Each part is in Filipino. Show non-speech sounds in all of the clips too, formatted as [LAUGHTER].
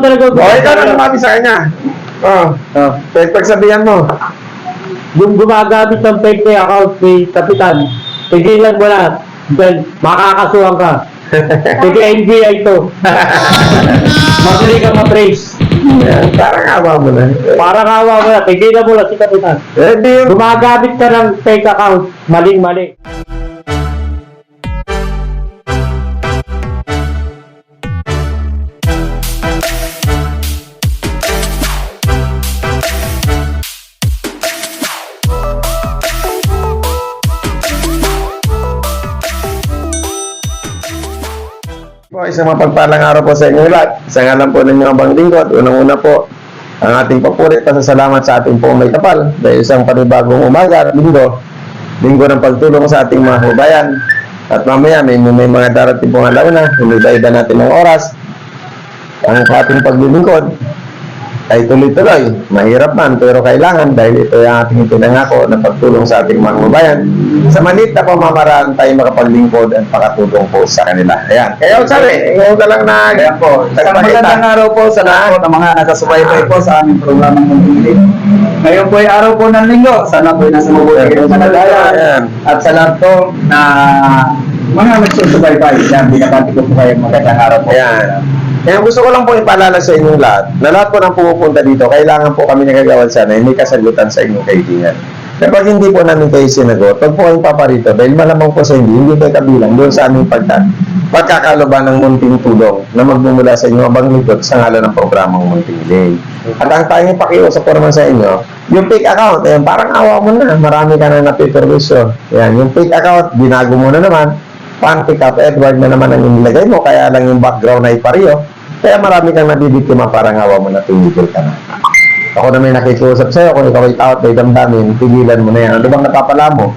naman talaga. O, ikaw na lumabi sa kanya. Oh, Oh. kahit pagsabihan mo. Yung gumagamit ng fake account ni Kapitan, tigilan mo na. Dahil makakasuhan ka. [LAUGHS] Sige, NBI to. [LAUGHS] Madali ka ma-trace. Yan, parang awa mo na. Para kawa mo na, tigilan mo na si Kapitan. Eh, di. Gumagamit ka ng fake account, maling-mali. Isang mapagpalang araw po sa inyo lahat. Sa ngalan po ninyo abang lingkod, unang-una po, ang ating papurit at salamat sa ating pong may kapal dahil isang panibagong umaga linggo, linggo ng pagtulong sa ating mga kabayan. At mamaya may, may mga darating pong alauna, hinubay-iba natin ng oras. Ang ating paglilingkod ay tuloy-tuloy. Mahirap man, pero kailangan dahil ito yung ating pinangako na pagtulong sa ating mga kababayan. Sa maliit na pamamaraan tayo makapaglingkod at makatulong po sa kanila. Ayan. Kaya sabi, ikaw ka lang na... Kaya po, isang magandang araw po sa lahat po ng mga nakasubaybay po sa aming programang Muntingilig. Ngayon po ay araw po ng linggo. Sana po ay nasa mabuti kayo sa nagayan. Ayan. At sa lahat po na mga nagsusubaybay. Yan, binabati ko po kayo magandang araw po. Ayan. Kaya gusto ko lang po ipaalala sa inyong lahat na lahat po ng pumupunta dito, kailangan po kami nagagawan sana, hindi kasagutan sa inyong kaibigan. Kapag hindi po namin kayo sinagot, wag po kayong paparito dahil malamang po sa hindi, hindi kayo kabilang doon sa aming pagka, pagkakaloban ng munting tulong na magmumula sa inyo abang likod sa ngalan ng programang Munting Day. At ang tanging pakiusap ko naman sa inyo, yung fake account, eh, parang awa mo na, marami ka na napiperwisyo. Yan, yung fake account, binago mo na naman, pan pick Edward na naman ang inilagay mo, kaya lang yung background ay pariyo. Kaya marami kang nabibiktima parang awa mo na tumigil ka na. Ako na may nakikiusap sa'yo, kung ikaw ay tao at may damdamin, pigilan mo na yan. Ano bang napapala mo?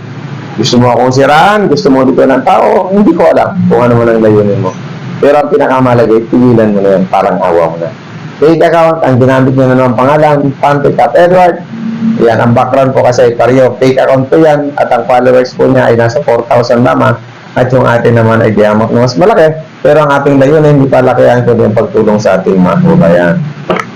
Gusto mo akong siraan? Gusto mo dito ng tao? Hindi ko alam kung ano man ang layunin mo. Pero ang pinakamalagay, pigilan mo na yan, parang awa mo na. Fake account, ang ginamit niya na naman pangalan, pan pick up Edward. Yan, ang background po kasi pariyo. Fake account po yan, at ang followers po niya ay nasa 4,000 lamang at yung atin naman ay diamond na mas malaki. Pero ang ating layunin, hindi pa laki ang kundi ang pagtulong sa ating mga kababayan.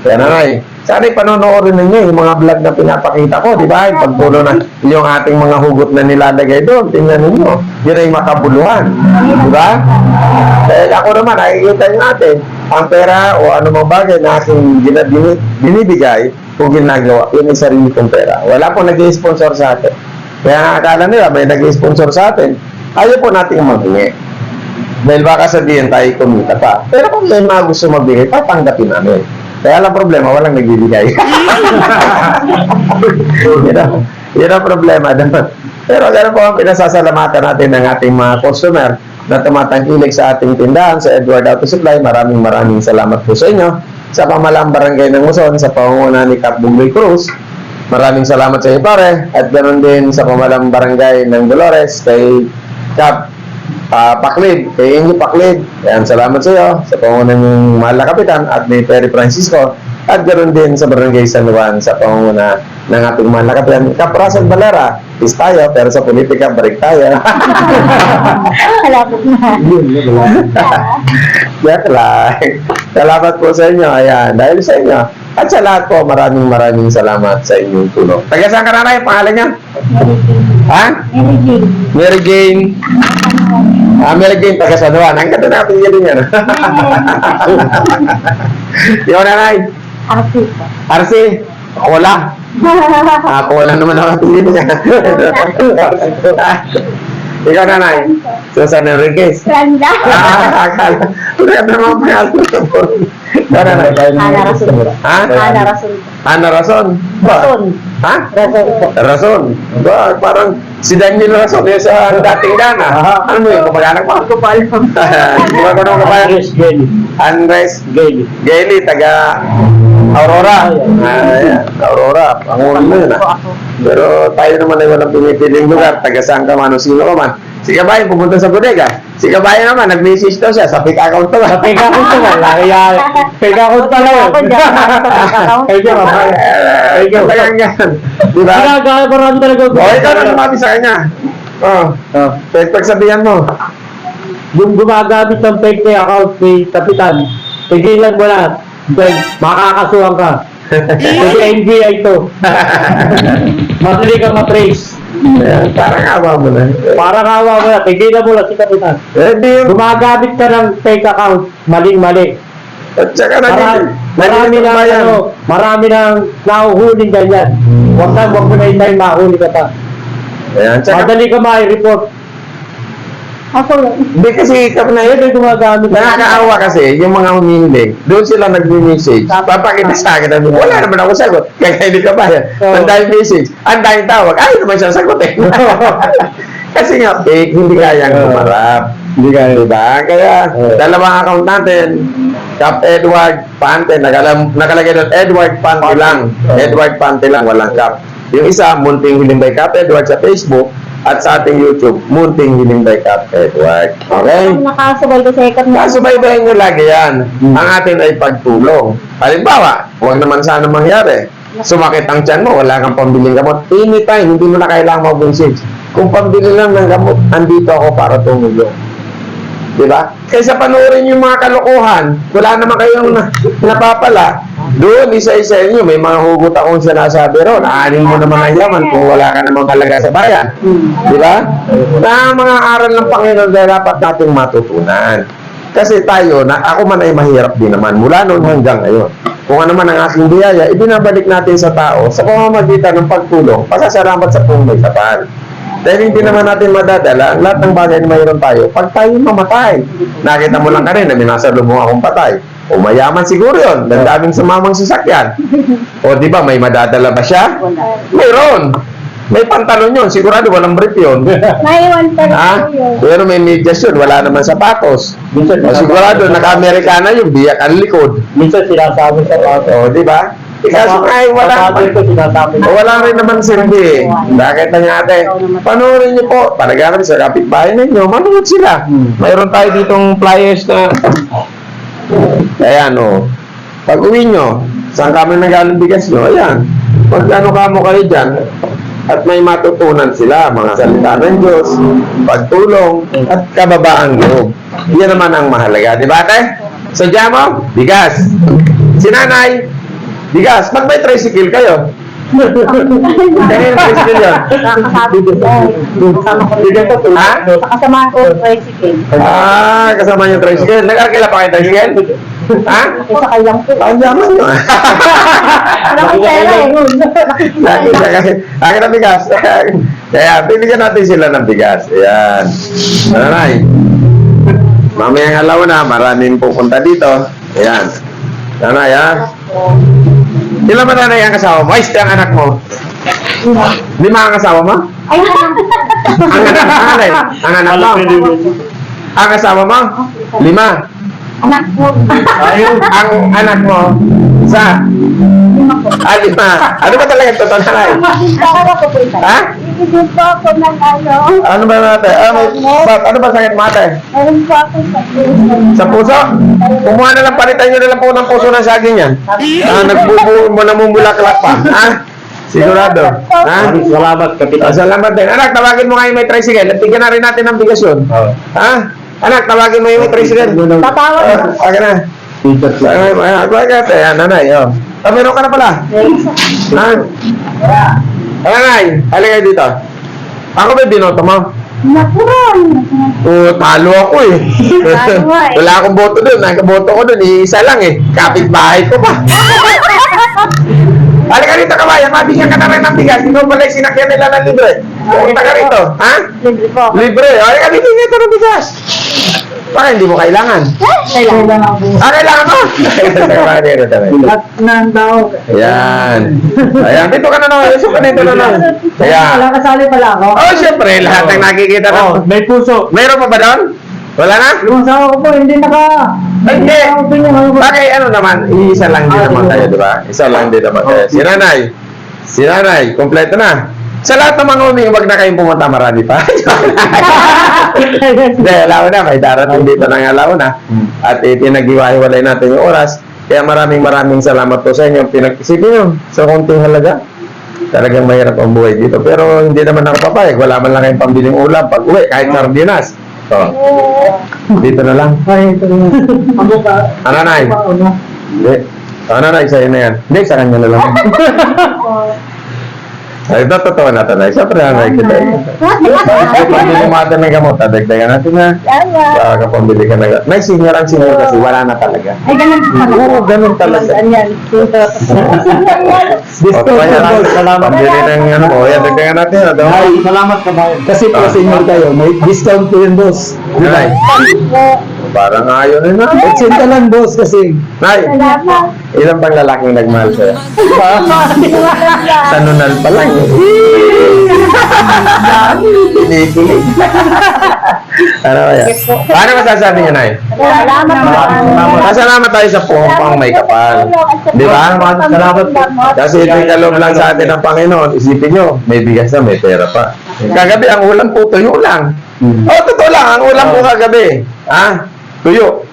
Kaya nanay, sana panonoorin ninyo yung mga vlog na pinapakita ko, di ba? Pagtulong na yung ating mga hugot na nilalagay doon, tingnan ninyo. Yun ay makabuluhan. Di ba? Dahil ako naman, nakikita nyo natin, ang pera o mga bagay na aking binibigay o ginagawa, yun ay sarili kong pera. Wala po nag-sponsor sa atin. Kaya akala nila may nag-sponsor sa atin, ayaw po nating maghingi. Dahil baka sabihin tayo kumita pa. Pero kung may mga gusto magbigay, tatanggapin namin. Kaya lang problema, walang nagbibigay. [LAUGHS] yun, ang, yun ang problema doon. Pero ganun po ang pinasasalamatan natin ng ating mga customer na tumatangkilik sa ating tindahan sa Edward Auto Supply. Maraming maraming salamat po sa inyo. Sa pamalang barangay ng Muson, sa pangunguna ni Cap Bugloy Cruz, Maraming salamat sa iyo pare at ganoon din sa pamalang barangay ng Dolores kay Cap uh, Paklid, kay Inyo Paklid. Yan, salamat sa iyo sa pangunan ng mahal na kapitan at ni Perry Francisco at ganoon din sa barangay San Juan sa pangunguna ng ating mahal na kapitan Cap Russell Valera. Is tayo, pero sa politika, balik tayo. Malapit na. Yan lang. Salamat po sa inyo. Ayan, dahil sa inyo. At sa lahat po, maraming maraming salamat sa inyong tulong. Taga saan ka na pangalan niya? Ha? Mary Jane. Mary Jane. Ah, Mary Jane, taga San Juan. Ang ganda natin yun yan. [LAUGHS] Yung nanay. Arsi. Arsi. Wala. Ako wala naman ang ating niya. [LAUGHS] [LAUGHS] Ikaw nanay. Susan Enriquez. Randa. [LAUGHS] Ah, akala. Wala naman pangalan. Ikaw nanay. Ana Rason. Ha? Ana Rason. Ana Rason. Ba? Rason. Ha? Rason po. Rason. Ba, parang si Daniel Rason yung sa dating dana. Ano mo yun? Kapag-anak mo? Ako pa alam. Di ba ko nung kapag Andres Gelly. Andres Gelly. Gailey, taga Aurora. Ah, yan. Aurora. Ang ulo mo yun ah. Pero tayo naman ay walang pinipiling lugar. Taga saan ka man o sino ka man. Si Kabayan pumunta sa bodega. Si Kabayan naman, nag-message daw siya sa pick account to. Sa pega ko ito, laki yan. Pega ko ito lang. Ako dyan. Ako Pega ko. Ikaw talagang yan. Di ba? Ginagawa talaga. O, ikaw na lumabi sa kanya. Oh, Oh. kahit pagsabihan mo. Yung gumagamit ng fake na account ni Kapitan, tigilan mo na. Dahil makakasuhan ka. [LAUGHS] Kasi NBI to. [LAUGHS] Madali ka matrace. Ayan, parang awa mo na. Parang awa mo na, tigilan mo lang si Kapitan. Eh, di yung... Gumagamit ka ng fake account, maling-mali. At saka Marami, naging... marami naging na bayan. ano, marami nang nahuhuling ganyan. Huwag na, huwag mo na hintayin mahuli ka pa. Ayan, tsaka... Madali ka ma-report. Ako yun. Hindi kasi kap na Ayun yun. yung gumagamit. Nakakaawa kasi, yung mga humihiling, doon sila nag-message. Papakita sa akin, sabi, wala naman ako sagot. [LAUGHS] Kaya hindi ka ba. Ang daming message, ang daming tawag, ayaw naman siya sagutin. [LAUGHS] [LAUGHS] kasi nga, fake, hindi kayang Oo. kumarap. Hindi kaya, diba? Kaya, dalawang account natin, Cap Edward Pante, nakalam, nakalagay doon, Edward Pante lang. Edward Pante lang, walang cap. Yung isa, Munting Hiling by Cap Edward sa Facebook, at sa ating YouTube, Munting Hiling by Cap Edward. Okay? Ang nakasabay ko sa ikat na. Kasubaybayan nyo lagi yan. Ang atin ay pagtulong. Halimbawa, huwag naman sana mangyari. Sumakit ang tiyan mo, wala kang pambiling gamot. Anytime, hindi mo na kailangan mag-message. Kung pambili lang ng gamot, andito ako para tumulong. Di ba? Kaysa panoorin yung mga kalokohan, wala naman kayong na, napapala. Doon, isa-isa inyo, may mga hugot akong sinasabi ron. Aanin mo naman ang yaman kung wala ka namang halaga sa bayan. Di ba? Na mga aral ng Panginoon na dapat nating matutunan. Kasi tayo, na ako man ay mahirap din naman mula noon hanggang ngayon. Kung ano man ang aking biyaya, ibinabalik natin sa tao sa pamamagitan ng pagtulong, pasasalamat sa kung may kapal. Dahil hindi naman natin madadala lahat ng bagay na mayroon tayo pag tayo mamatay. Nakita mo lang kanina, may nasa lubong akong patay. O mayaman siguro yun, ang daming sumamang sasakyan. O di ba, may madadala ba siya? Mayroon. May pantalon yun, sigurado walang brief yun. Naiwan pa rin Ha? yun. Pero may medyas yun, wala naman sapatos. Minsan, O sigurado, naka-Amerikana yung biyak ang likod. Minsan sinasabi sa pato. O, di ba? Kaso eh, wala Sa ko sinasabi o, Wala rin naman silbi. Bakit na nga ate? Panoorin niyo po. Palagaran sa kapitbahay ninyo. Manood sila. Hmm. Mayroon tayo ditong flyers na... Ayan o. Pag uwi nyo, saan kami nagaling bigas nyo? Ayan. Pag ano ka mo kayo dyan, at may matutunan sila, mga salita ng Diyos, pagtulong, at kababaang loob. Yan naman ang mahalaga. Di ba, ate? Sadya mo, bigas. Si nanay, bigas. Pag may tricycle kayo, yung tricycle yun. Bigyan ko tulong. Ha? Kasama ko tricycle. Ah, kasama yung tricycle. Nag-arkila pa kayo tricycle? Ha? Isa kayo lang po. Ang yaman nyo. Wala akong pera eh. Siya kasi. Akin ang bigas. Kaya, bibigyan natin sila ng bigas. Ayan. Nanay. Mamayang alaw na, maraming pupunta dito. Ayan. Nanay, ha? Ilan ba nanay ang kasama mo? Ay, ang anak mo. Lima ang kasama mo? Ay, Ang anak, ang anak, ang anak mo. Ang kasama mo? Lima. anak mo. Ayun, ang anak mo, sa Lima po. Ah, lima. Ano ba talaga ito, nanay? Ko. Ha? Ibigay po ako ng ano. Ano ba natin? Ah, may, bak, ano ba sakit mo ate? Meron po ako sa puso. Sa puso? Kumuha na lang, palitan nyo na lang po ng puso ng saging yan. Ah, nagbubu, mo namumulaklak pa. Ha? Sigurado. Ha? Salamat, Ah, Kapitan. salamat din. Anak, tawagin mo nga yung may tricycle. Bigyan na rin natin ng bigas yun. Ha? Anak, tawagin mo yung may tricycle. Tatawag Ah. Aga na. Ay, ay, ay, ay, ay, nanay, oh. Ah, meron ka na pala. Ha? Ay, nanay, halika dito. Ako ba binoto mo? Natural. Oo, talo ako eh. [LAUGHS] Talo eh. Wala akong boto doon. Ang boto ko doon, isa lang eh. Kapit-bahay ko pa. [LAUGHS] Halika rito, kabayan. Mabigyan ka na rin ng bigas. Ikaw pala yung sinakyan nila ng libre. Pumunta ka rito. Ha? Libre po. Libre. Halika, bibigyan kita ng bigas. Baka hindi mo kailangan. Kailangan ako. Ah, kailangan mo? [LAUGHS] Lahat ng tao. Ayan. Ayan. Dito ka na naman. Dito ka dito na naman. Ayan. Wala kasali pala ako. Oh, syempre. Lahat ng nakikita Oh, na. may puso. Mayroon pa ba doon? Wala na? Yung asawa ko po, hindi naka... Hindi. ko. Bagay ano naman, isa lang din Ah, naman tayo, di ba? Isa lang din naman tayo. Oh, Si nanay, si nanay, kompleto na. Sa lahat ng mga uming, wag na kayong pumunta, marami pa. [LAUGHS] Hindi, alaw na, may darating dito ng alaw na. At itinag-iwahiwalay natin yung oras. Kaya maraming maraming salamat po sa inyo. Pinag-isipin nyo sa konting halaga. Talagang mahirap ang buhay dito. Pero hindi naman ako papayag. Wala man lang kayong pambiling ulam pag uwi, kahit sardinas. So, dito na lang. Ay, ito na. Ano? Ano? Ano na, isa yun na yan. Hindi, sa kanya na lang. [LAUGHS] Ay, ito, totoo na ito na. Siyempre, nanay kita. Ay, pag lumatan ng gamot, dagdagan natin na. Baka kapambili ka na. May senior ang senior kasi wala na talaga. Ay, ganun po pala. Oo, ganun talaga. Ganyan. Discount [LAUGHS] O, kaya po, natin, salamat. Pambili ng ano mo. Yan, dagdagan natin. Ay, salamat ka bayan. Kasi po senior kayo, may discount po yun, boss. Nay, parang ayaw na na. 80 lang, boss, kasi Nay, Salamat. ilan pang lalaking nagmahal sa'yo? Sa nunal pa lang. Kinikilig. ano ba yan? Paano masasabi niya, Nay? Salamat po. Masalamat tayo sa puong pang may kapal. Di ba? Salamat po. Kasi ito yung kaloob lang sa atin ng Panginoon. Isipin nyo, may bigas na, may pera pa. Kagabi, ang ulam po, tuyo lang. Oh, totoo lang, ang ulam po kagabi. Ha? Tuyo.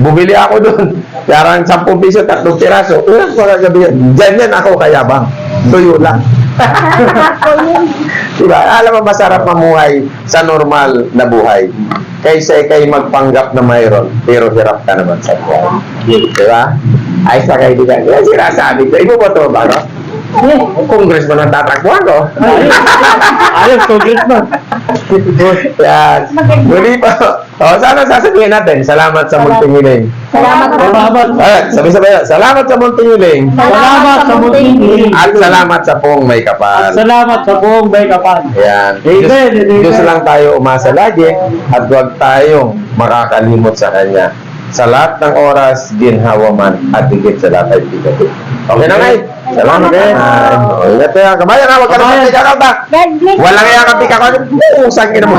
Bumili ako doon. Parang 10 piso, 3 piraso. Ulam ko kagabi yan. Diyan yan ako kayabang. Tuyo lang. [LAUGHS] diba? Alam mo, masarap mamuhay sa normal na buhay. Kaysa ikay magpanggap na mayroon, pero hirap ka naman sa buhay. Diba? Ay, sa kaibigan. Yan sinasabi ko. Iboboto ba, no? Congressman ang tatakbuhan ko. Ayos, congressman. [LAUGHS] Yan. Muli pa. O, sana sasabihin natin, salamat sa munting hiling. Salamat po. Salamat. Ay, sabi-sabi, salamat sa munting hiling. Salamat sa munting hiling. At salamat sa pong may kapal. Salamat sa buong may kapal. Yan. Amen, Diyos. Diyos lang tayo umasa lagi at huwag tayong makakalimot sa Kanya. Sa lahat ng oras, ginhawa man at higit sa lahat ay bigat. Okay na, Ngay. Salamat, Okay. Ngay. O, Ingat tayo. Kabayan na, huwag ka na Kabayan. magkakata. God bless. Walang iyakapik ako. Pusang ina mo.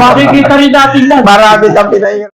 Makikita rin natin yan. Marami kang pinahirap.